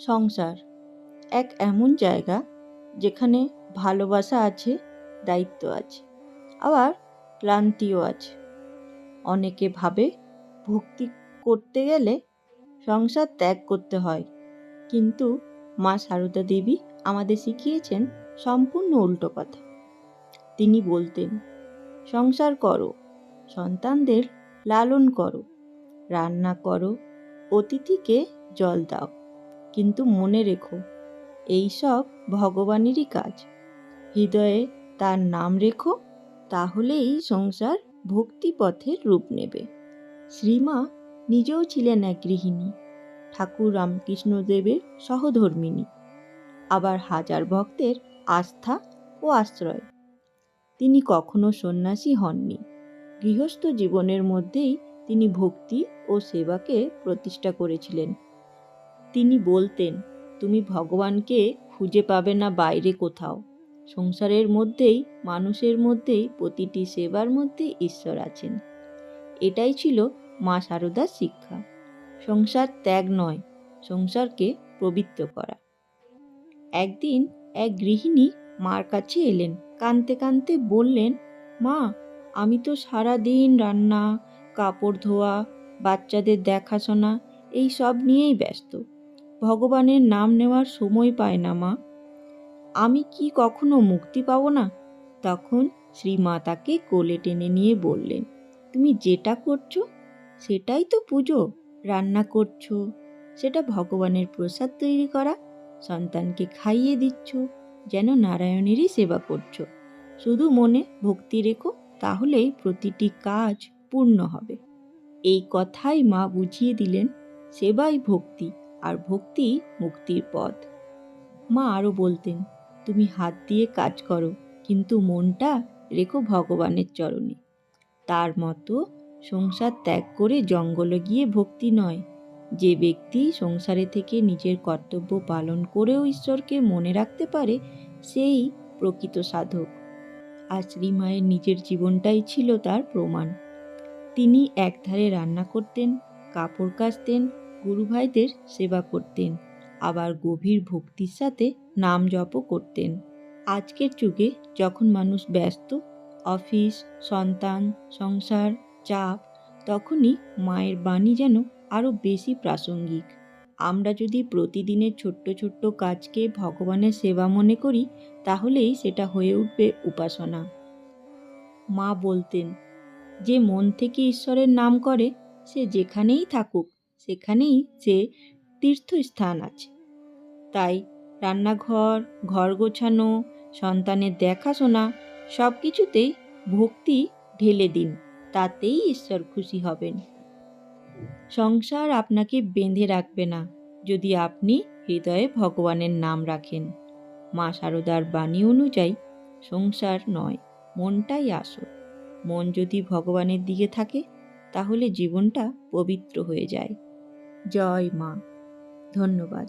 সংসার। এক এমন জায়গা যেখানে ভালোবাসা আছে, দায়িত্ব আছে, আবার ক্লান্তিও আছে। অনেকে ভাবে ভক্তি করতে গেলে সংসার ত্যাগ করতে হয়, কিন্তু মা সারদা দেবী আমাদের শিখিয়েছেন সম্পূর্ণ উল্টো কথা। তিনি বলতেন, সংসার করো, সন্তানদের লালন করো, রান্না করো, অতিথিকে জল দাও। কিন্তু মনে রেখো এই সব ভগবানেরই কাজ। হৃদয়ে তার নাম রেখো, তাহলেই সংসার ভক্তিপথের রূপ নেবে। শ্রীমা নিজেও ছিলেন এক গৃহিণী, ঠাকুর রামকৃষ্ণদেবের সহধর্মিণী, আবার হাজার ভক্তের আস্থা ও আশ্রয়। তিনি কখনো সন্ন্যাসী হননি। গৃহস্থ জীবনের মধ্যেই তিনি ভক্তি ও সেবাকে প্রতিষ্ঠা করেছিলেন। তিনি বলতেন, তুমি ভগবানকে খুঁজে পাবে না বাইরে কোথাও। সংসারের মধ্যেই, মানুষের মধ্যেই, প্রতিটি সেবার মধ্যে ঈশ্বর আছেন। এটাই ছিল মা সারদার শিক্ষা। সংসার ত্যাগ নয়, সংসারকে পবিত্র করা। একদিন এক গৃহিণী মার কাছে এলেন, কানতে কানতে বললেন, মা, আমি তো সারা দিন রান্না, কাপড় ধোয়া, বাচ্চাদের দেখাশোনা, এই সব নিয়েই ব্যস্ত। ভগবানের নাম নেওয়ার সময় পায় না, মা। আমি কি কখনো মুক্তি পাবো না? তখন শ্রীমা তাকে কোলে টেনে নিয়ে বললেন, তুমি যেটা করছ, সেটাই তো পুজো, রান্না করছ। সেটা ভগবানের প্রসাদ তৈরি করা, সন্তানকে খাইয়ে দিচ্ছ, যেন নারায়ণেরই সেবা করছ। শুধু মনে ভক্তি রেখো, তাহলেই প্রতিটি কাজ পূর্ণ হবে। এই কথাই মা বুঝিয়ে দিলেন, সেবাই ভক্তি। আর ভক্তি মুক্তির পথ। মা আরও বলতেন, তুমি হাত দিয়ে কাজ করো, কিন্তু মনটা রেখো ভগবানের চরণে। তার মতো সংসার ত্যাগ করে জঙ্গলে গিয়ে ভক্তি নয়। যে ব্যক্তি সংসারে থেকে নিজের কর্তব্য পালন করেও ঈশ্বরকে মনে রাখতে পারে, সেই প্রকৃত সাধক। আর শ্রীমায়ের নিজের জীবনটাই ছিল তার প্রমাণ। তিনি একধারে রান্না করতেন, কাপড় কাচতেন গুরুভাইদের সেবা করতেন, আবার গভীর ভক্তির সাথে নাম জপও করতেন। আজকের যুগে যখন মানুষ ব্যস্ত, অফিস, সন্তান, সংসার, চাপ, তখনই মায়ের বাণী যেন আরও বেশি প্রাসঙ্গিক। আমরা যদি প্রতিদিনের ছোট্ট ছোট্ট কাজকে ভগবানের সেবা মনে করি, তাহলেই সেটা হয়ে উঠবে উপাসনা। মা বলতেন, যে মন থেকে ঈশ্বরের নাম করে, সে যেখানেই থাকুক সেখানেই সে তীর্থস্থান আছে। তাই রান্নাঘর, ঘর গোছানো, সন্তানের দেখাশোনা সব কিছুতেই ভক্তি ঢেলে দিন, তাতেই ঈশ্বর খুশি হবেন। সংসার আপনাকে বেঁধে রাখবে না, যদি আপনি হৃদয়ে ভগবানের নাম রাখেন। মা সারদার বাণী অনুযায়ী সংসার নয়, মনটাই আসল। মন যদি ভগবানের দিকে থাকে, তাহলে জীবনটা পবিত্র হয়ে যায়। জয় মা। ধন্যবাদ।